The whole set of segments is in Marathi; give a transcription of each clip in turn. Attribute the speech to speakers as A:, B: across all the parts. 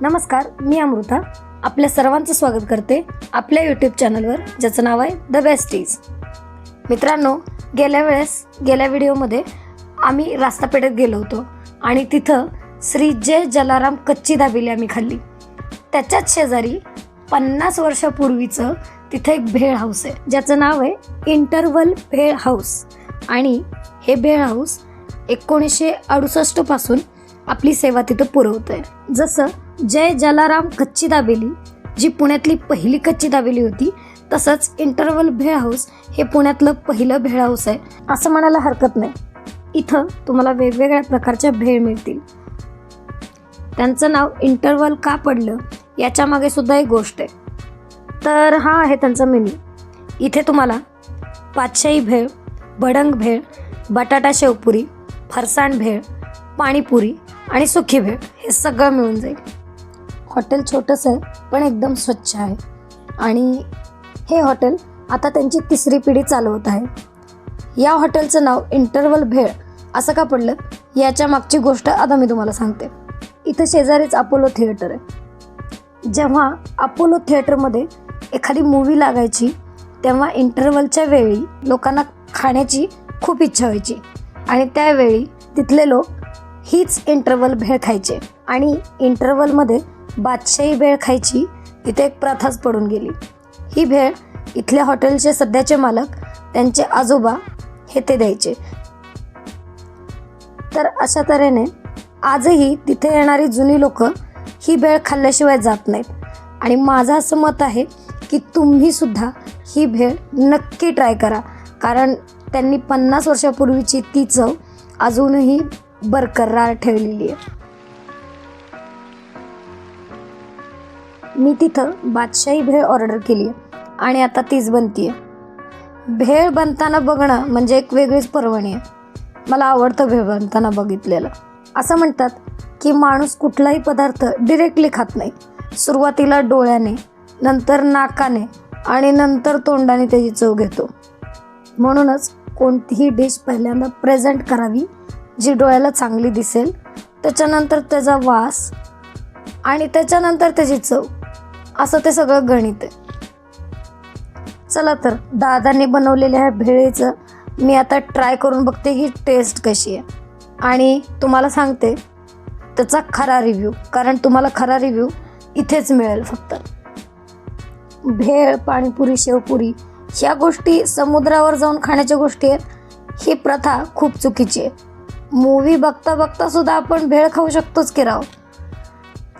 A: नमस्कार मी अमृता. आपल्या सर्वांचं स्वागत करते आपल्या यूट्यूब चॅनलवर ज्याचं नाव आहे द बेस्टीज मित्रांनो गेल्या वेळेस गेल्या व्हिडिओमध्ये आम्ही रास्तापेठेत गेलो होतो आणि तिथं श्री जय जलाराम कच्ची दाबेली आम्ही खाल्ली. त्याच्याच शेजारी पन्नास वर्षापूर्वीचं तिथं एक भेळ हाऊस आहे. ज्याचं नाव आहे इंटरवल भेळ हाऊस. आणि हे भेळ हाऊस एकोणीसशे अडुसष्टपासून आपली सेवा तिथं पुरवतं आहे जसं जय जलाराम कच्ची दाबेली जी पुण्यातली पहिली कच्ची दाबेली होती तसंच इंटरवल भेळ हाऊस हे पुण्यातलं पहिलं भेळ हाऊस आहे असं म्हणायला हरकत नाही. इथं तुम्हाला वेगवेगळ्या प्रकारच्या भेळ मिळतील. त्यांचं नाव इंटरवल का पडलं याच्यामागे सुद्धा एक गोष्ट आहे. तर हा आहे त्यांचा मेन्यू. इथे तुम्हाला पाचशाही भेळ भडंग भेळ बटाटा शेवपुरी फरसाण भेळ पाणीपुरी आणि सुखी भेळ हे सगळं मिळून जाईल. हॉटेल छोटंसं आहे पण एकदम स्वच्छ आहे. आणि हे हॉटेल आता त्यांची तिसरी पिढी चालवत आहे. या हॉटेलचं नाव इंटरवल भेळ असं का पडलं याच्या मागची गोष्ट आता मी तुम्हाला सांगते. इथं शेजारीच अपोलो थिएटर आहे. जेव्हा अपोलो थिएटरमध्ये एखादी मूवी लागायची तेव्हा इंटरवलच्या वेळी लोकांना खाण्याची खूप इच्छा व्हायची. आणि त्यावेळी तिथले लोक हीच इंटरवल भेळ खायचे. आणि इंटरवलमध्ये बादशाही भेळ खायची तिथे एक प्रथाच पडून गेली. ही भेळ इथल्या हॉटेलचे सध्याचे मालक त्यांचे आजोबा हे ते द्यायचे. तर अशा तऱ्हेने आजही तिथे येणारी जुनी लोक ही भेळ खाल्ल्याशिवाय जात नाहीत. आणि माझं असं मत आहे की तुम्ही सुद्धा ही भेळ नक्की ट्राय करा. कारण त्यांनी पन्नास वर्षापूर्वीची ती चव अजूनही बरकरार ठेवलेली आहे. मी तिथं बादशाही भेळ ऑर्डर केली आहे आणि आता तीच बनतीये. भेळ बनताना बघणं म्हणजे एक वेगळीच पर्वणी आहे. मला आवडतं भेळ बनताना बघितलेलं. असं म्हणतात की माणूस कुठलाही पदार्थ डिरेक्टली खात नाही. सुरुवातीला डोळ्याने नंतर नाकाने आणि नंतर तोंडाने त्याची चव घेतो. म्हणूनच कोणतीही डिश पहिल्यांदा प्रेझेंट करावी जी डोळ्याला चांगली दिसेल त्याच्यानंतर त्याचा वास आणि त्याच्यानंतर त्याची चव. असं ते सगळं गणित आहे. चला तर दादांनी बनवलेल्या ह्या भेळेचं मी आता ट्राय करून बघते ही टेस्ट कशी आहे. आणि तुम्हाला सांगते त्याचा खरा रिव्ह्यू कारण तुम्हाला खरा रिव्ह्यू इथेच मिळेल फक्त. भेळ पाणीपुरी शेवपुरी ह्या गोष्टी समुद्रावर जाऊन खाण्याच्या गोष्टी आहेत ही प्रथा खूप चुकीची आहे. मूवी बघता बघता सुद्धा आपण भेळ खाऊ शकतोच की राव.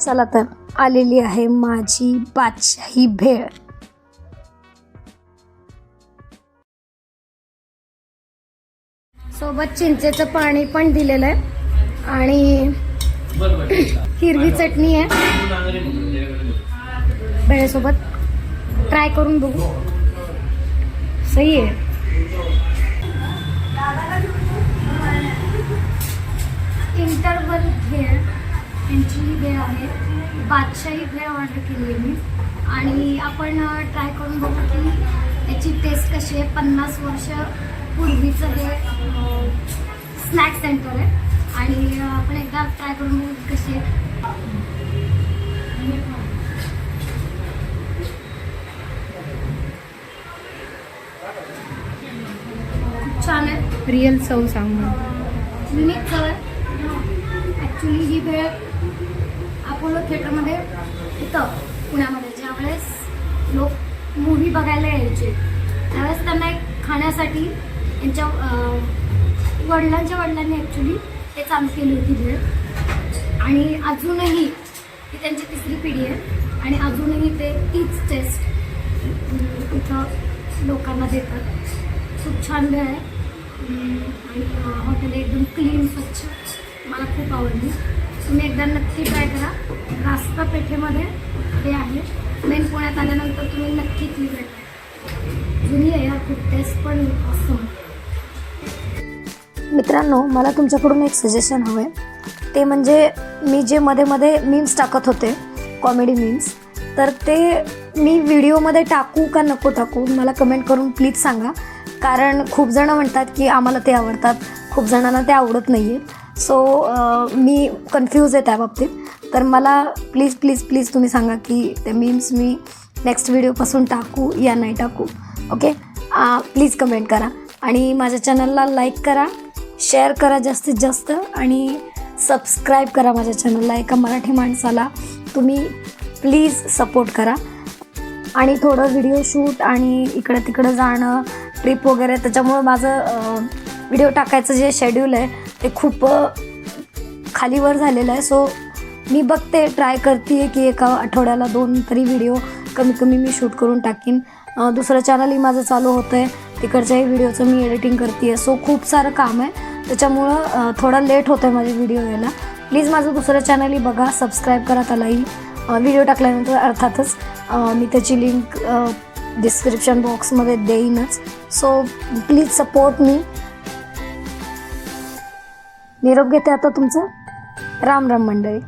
A: चला तर. आलेली आहे माझी बादशाही भेळ. सोबत चिंचेचं पाणी पण दिलेलं आहे. आणि हिरवी चटणी आहे. भेळेसोबत. ट्राय करून बघू. सही आहे. इंटरवल भेळ. यांची भेळ आहे. बादशाही भेळ ऑर्डर केली आहे मी. आणि आपण ट्राय करून बघू की याची टेस्ट कशी आहे. पन्नास वर्ष पूर्वीचं हे स्नॅक सेंटर आहे. आणि आपण एकदा ट्राय करून बघू कशी आहे. खूप छान आहे.
B: रिअल चव सांग.
A: युनिक चव आहे. ॲक्च्युली ही भेळ अपोलो थिएटरमध्ये इथं पुण्यामध्ये ज्यावेळेस लोक मूव्ही बघायला यायचे त्यावेळेस त्यांना एक खाण्यासाठी यांच्या वडिलांच्या वडिलांनी ॲक्च्युली ते चालू केली होती भेळ आणि अजूनही ही त्यांची तिसरी पिढी आहे. आणि अजूनही ते तीच टेस्ट इथं लोकांना देतात. खूप छान वेळ आहे. आणि हॉटेल एकदम क्लीन स्वच्छ. मला खूप आवडली. तुम्ही एकदा नक्की ट्राय करा. रास्ता पेठेमध्ये हे आहे. मेन पुण्यात आल्यानंतर तुम्ही नक्की ती भेट जुनी आहे यार खूप टेस्ट पण असं मित्रांनो मला तुमच्याकडून एक सजेशन हवं आहे ते म्हणजे मी जे मध्ये मध्ये मीम्स टाकत होते कॉमेडी मीम्स तर ते मी व्हिडिओमध्ये टाकू का नको टाकू मला कमेंट करून प्लीज सांगा. कारण खूप जणं म्हणतात की आम्हाला ते आवडतात. खूप जणांना ते आवडत नाही आहे सो uh, मी कन्फ्यूज आहे त्या बाबतीत. तर मला प्लीज प्लीज प्लीज तुम्ही सांगा की ते मीम्स मी नेक्स्ट व्हिडिओपासून टाकू या नाही टाकू. ओके प्लीज कमेंट करा. आणि माझ्या चॅनलला लाईक करा शेअर करा जास्तीत जास्त आणि सबस्क्राईब करा माझ्या चॅनलला एका मराठी माणसाला तुम्ही प्लीज सपोर्ट करा. आणि थोडं व्हिडिओ शूट आणि इकडं तिकडं जाणं ट्रिप वगैरे त्याच्यामुळं माझं uh, व्हिडिओ टाकायचं जे शेड्यूल आहे ते खूप खालीवर झालेलं आहे. सो मी बघते ट्राय करते की एका आठवड्याला दोन तरी व्हिडिओ कमी कमी मी शूट करून टाकीन. दुसरं चॅनलही माझं चालू होतं आहे तिकडच्याही व्हिडिओचं मी एडिटिंग करते आहे सो खूप सारं काम आहे. त्याच्यामुळं थोडा लेट होतं आहे माझे व्हिडिओ यायला. प्लीज माझं दुसरं चॅनलही बघा. सबस्क्राईब करा त्यालाही. व्हिडिओ टाकल्यानंतर अर्थातच मी त्याची लिंक डिस्क्रिप्शन बॉक्समध्ये देईनच. सो प्लीज सपोर्ट मी निरोप घेते आता तुमचं? राम राम मंडळी.